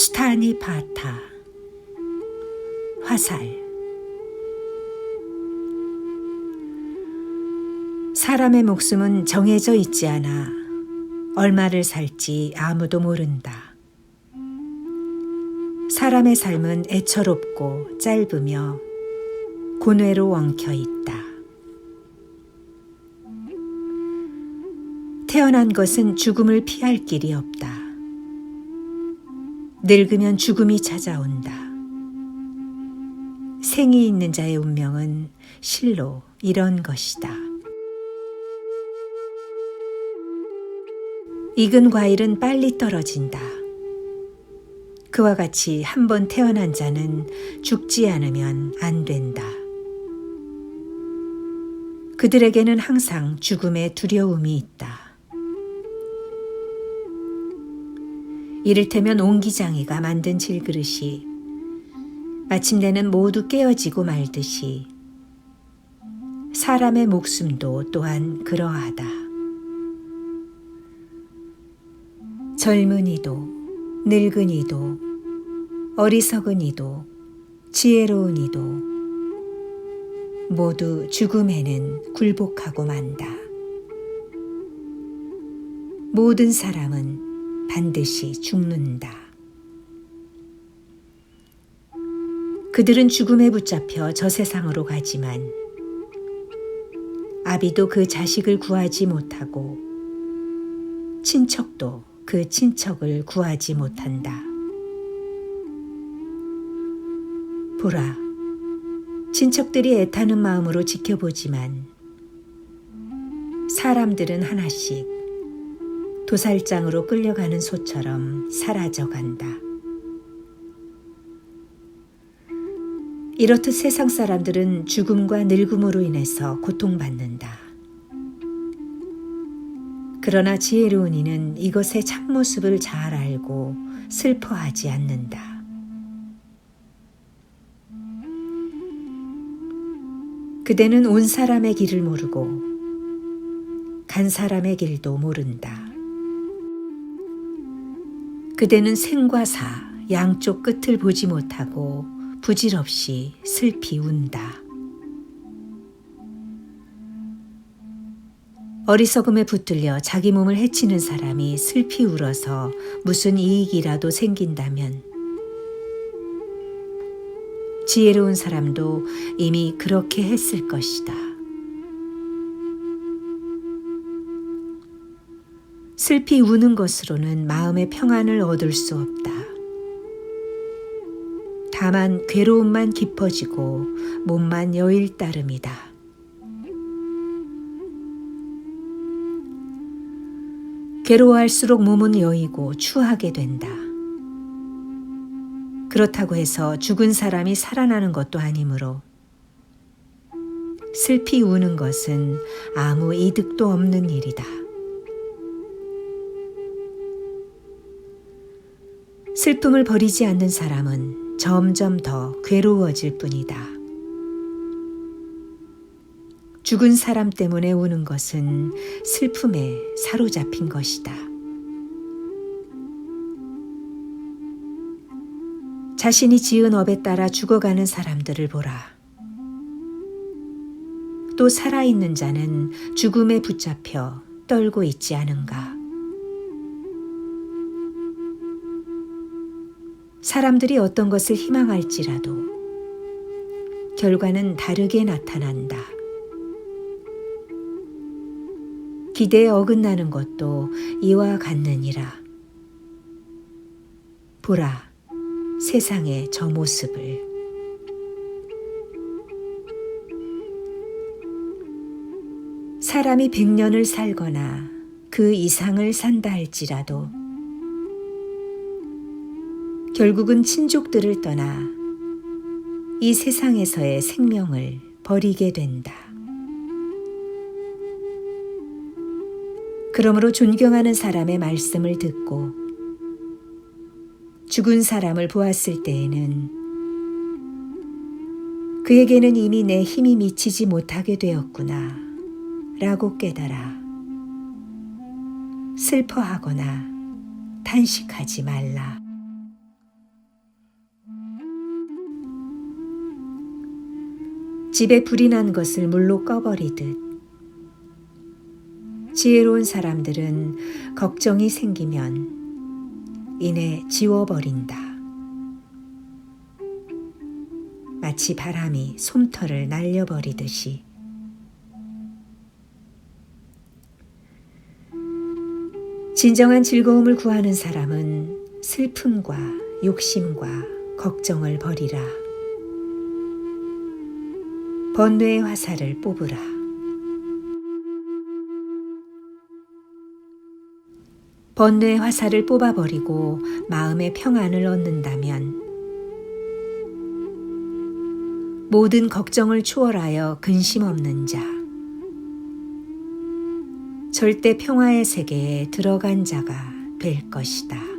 스타니 바타 화살 사람의 목숨은 정해져 있지 않아 얼마를 살지 아무도 모른다. 사람의 삶은 애처롭고 짧으며 고뇌로 엉켜 있다. 태어난 것은 죽음을 피할 길이 없다. 늙으면 죽음이 찾아온다. 생이 있는 자의 운명은 실로 이런 것이다. 익은 과일은 빨리 떨어진다. 그와 같이 한 번 태어난 자는 죽지 않으면 안 된다. 그들에게는 항상 죽음의 두려움이 있다. 이를테면 옹기장이가 만든 질그릇이 마침내는 모두 깨어지고 말듯이 사람의 목숨도 또한 그러하다. 젊은이도 늙은이도 어리석은이도 지혜로운이도 모두 죽음에는 굴복하고 만다. 모든 사람은 반드시 죽는다. 그들은 죽음에 붙잡혀 저 세상으로 가지만 아비도 그 자식을 구하지 못하고 친척도 그 친척을 구하지 못한다. 보라, 친척들이 애타는 마음으로 지켜보지만 사람들은 하나씩 도살장으로 끌려가는 소처럼 사라져 간다. 이렇듯 세상 사람들은 죽음과 늙음으로 인해서 고통받는다. 그러나 지혜로운 이는 이것의 참모습을 잘 알고 슬퍼하지 않는다. 그대는 온 사람의 길을 모르고 간 사람의 길도 모른다. 그대는 생과 사 양쪽 끝을 보지 못하고 부질없이 슬피 운다. 어리석음에 붙들려 자기 몸을 해치는 사람이 슬피 울어서 무슨 이익이라도 생긴다면 지혜로운 사람도 이미 그렇게 했을 것이다. 슬피 우는 것으로는 마음의 평안을 얻을 수 없다. 다만 괴로움만 깊어지고 몸만 여일 따름이다. 괴로워할수록 몸은 여이고 추하게 된다. 그렇다고 해서 죽은 사람이 살아나는 것도 아니므로 슬피 우는 것은 아무 이득도 없는 일이다. 슬픔을 버리지 않는 사람은 점점 더 괴로워질 뿐이다. 죽은 사람 때문에 우는 것은 슬픔에 사로잡힌 것이다. 자신이 지은 업에 따라 죽어가는 사람들을 보라. 또 살아있는 자는 죽음에 붙잡혀 떨고 있지 않은가. 사람들이 어떤 것을 희망할지라도 결과는 다르게 나타난다. 기대에 어긋나는 것도 이와 같느니라. 보라, 세상의 저 모습을. 사람이 백년을 살거나 그 이상을 산다 할지라도 결국은 친족들을 떠나 이 세상에서의 생명을 버리게 된다. 그러므로 존경하는 사람의 말씀을 듣고 죽은 사람을 보았을 때에는 그에게는 이미 내 힘이 미치지 못하게 되었구나 라고 깨달아 슬퍼하거나 탄식하지 말라. 집에 불이 난 것을 물로 꺼버리듯 지혜로운 사람들은 걱정이 생기면 이내 지워버린다. 마치 바람이 솜털을 날려버리듯이 진정한 즐거움을 구하는 사람은 슬픔과 욕심과 걱정을 버리라. 번뇌의 화살을 뽑으라. 번뇌의 화살을 뽑아버리고 마음의 평안을 얻는다면 모든 걱정을 추월하여 근심 없는 자, 절대 평화의 세계에 들어간 자가 될 것이다.